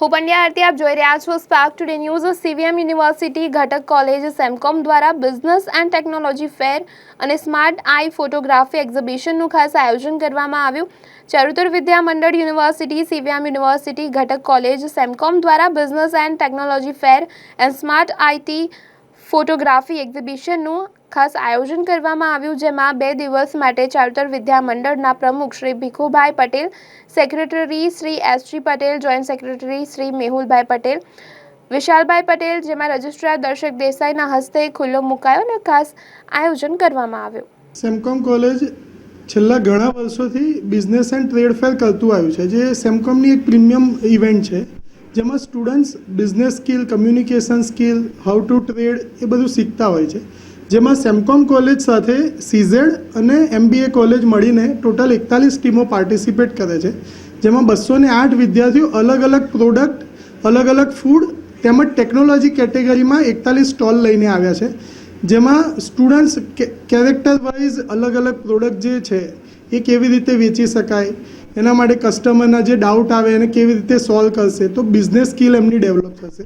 હું પંડ્યા આરતી, આપ જોઈ રહ્યા છો Spark Today news CVM university ઘટક કોલેજ સેમકોમ દ્વારા બિઝનેસ એન્ડ ટેકનોલોજી ફેર અને સ્માર્ટ આઈ ફોટોગ્રાફી એક્ઝિબિશનનું ખાસ આયોજન કરવામાં આવ્યું. Charutar Vidya Mandal university CVM university ઘટક કોલેજ સેમકોમ દ્વારા business and technology fair and smart IT photography એક્ઝિબિશનનું ખાસ આયોજન કરવામાં આવ્યું, જેમાં બે દિવસ માટે ચારુતર વિદ્યા મંડળના પ્રમુખ Shri Bhikhubhai Patel, secretary Shri SG Patel, joint secretary Shri Mehulbhai Patel, Vishalbhai Patel, જેમાં રજિસ્ટ્રાર દર્શક દેસાઈના હસ્તે ખુલ્લો મુકાયો અને ખાસ આયોજન કરવામાં આવ્યું. સેમકોમ કોલેજ છેલ્લા ઘણા વર્ષોથી બિઝનેસ એન્ડ ટ્રેડ ફેર કરતું આવ્યું છે, જે સેમકોમની એક પ્રીમિયમ ઇવેન્ટ છે, જેમાં students business skill, communication skill, how to trade એ બધું શીખતા હોય છે. જેમાં સેમકોમ કોલેજ સાથે સીઝેડ અને એમબીએ કોલેજ મળીને ટોટલ એકતાલીસ ટીમો પાર્ટિસિપેટ કરે છે. જેમાં બસો આઠ વિદ્યાર્થીઓ અલગ અલગ પ્રોડક્ટ, અલગ અલગ ફૂડ તેમજ ટેકનોલોજી કેટેગરીમાં એકતાલીસ સ્ટોલ લઈને આવ્યા છે. જેમાં સ્ટુડન્ટ્સ કેરેક્ટર વાઇઝ અલગ અલગ પ્રોડક્ટ જે છે એ કેવી રીતે વેચી શકાય, એના માટે કસ્ટમરના જે ડાઉટ આવે એને કેવી રીતે સોલ્વ કરશે, તો બિઝનેસ સ્કિલ એમની ડેવલપ થશે.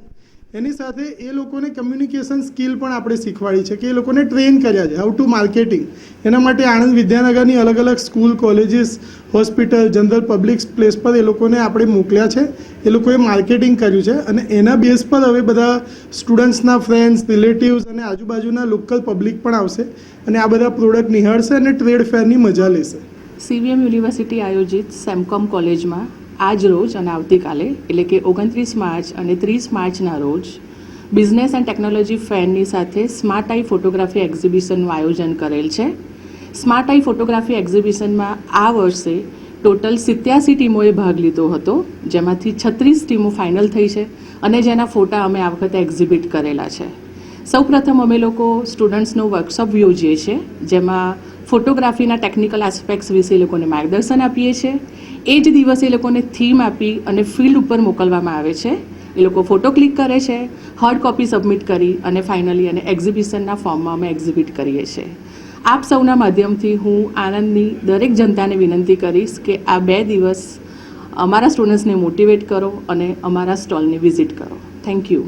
એની સાથે એ લોકોને કમ્યુનિકેશન સ્કિલ પણ આપણે શીખવાડી છે કે એ લોકોને ટ્રેન કર્યા છે હાઉ ટુ માર્કેટિંગ એના માટે આણંદ વિદ્યાનગરની અલગ અલગ school colleges hospital general public place પર એ લોકોને આપણે મોકલ્યા છે. એ લોકોએ માર્કેટિંગ કર્યું છે અને એના બેઝ પર હવે બધા સ્ટુડન્ટ્સના ફ્રેન્ડ્સ રિલેટિવ્સ અને આજુબાજુના લોકલ પબ્લિક પણ આવશે અને આ બધા પ્રોડક્ટ નિહાળશે અને ટ્રેડ ફેરની મજા લેશે. સીવીએમ યુનિવર્સિટી આયોજિત સેમકોમ કોલેજમાં આજ રોજ અને આવતીકાલે, એટલે કે ઓગણત્રીસ માર્ચ અને ત્રીસ માર્ચના રોજ, બિઝનેસ એન્ડ ટેકનોલોજી ફેરની સાથે સ્માર્ટ આઈ ફોટોગ્રાફી એક્ઝિબિશનનું આયોજન કરેલ છે. સ્માર્ટ આઈ ફોટોગ્રાફી એક્ઝિબિશનમાં આ વર્ષે ટોટલ સિત્યાસી ટીમોએ ભાગ લીધો હતો, જેમાંથી છત્રીસ ટીમો ફાઇનલ થઈ છે અને જેના ફોટા અમે આ વખતે એક્ઝિબિટ કરેલા છે. સૌપ્રથમ અમે લોકો સ્ટુડન્ટ્સનો વર્કશોપ યોજીએ છીએ, જેમાં ફોટોગ્રાફીના ટેકનિકલ આસ્પેક્ટ્સ વિશે એ લોકોને માર્ગદર્શન આપીએ છીએ એ જ દિવસે એ લોકોને થીમ આપી અને ફિલ્ડ ઉપર મોકલવામાં આવે છે. એ લોકો ફોટો ક્લિક કરે છે હાર્ડ કોપી સબમિટ કરી અને ફાઇનલી અને એક્ઝિબિશનના ફોર્મમાં અમે એક્ઝિબિટ કરીએ છીએ. આપ સૌના માધ્યમથી હું આણંદની દરેક જનતાને વિનંતી કરીશ કે આ બે દિવસ અમારા સ્ટુડન્ટ્સને મોટિવેટ કરો અને અમારા સ્ટોલને વિઝિટ કરો. Thank you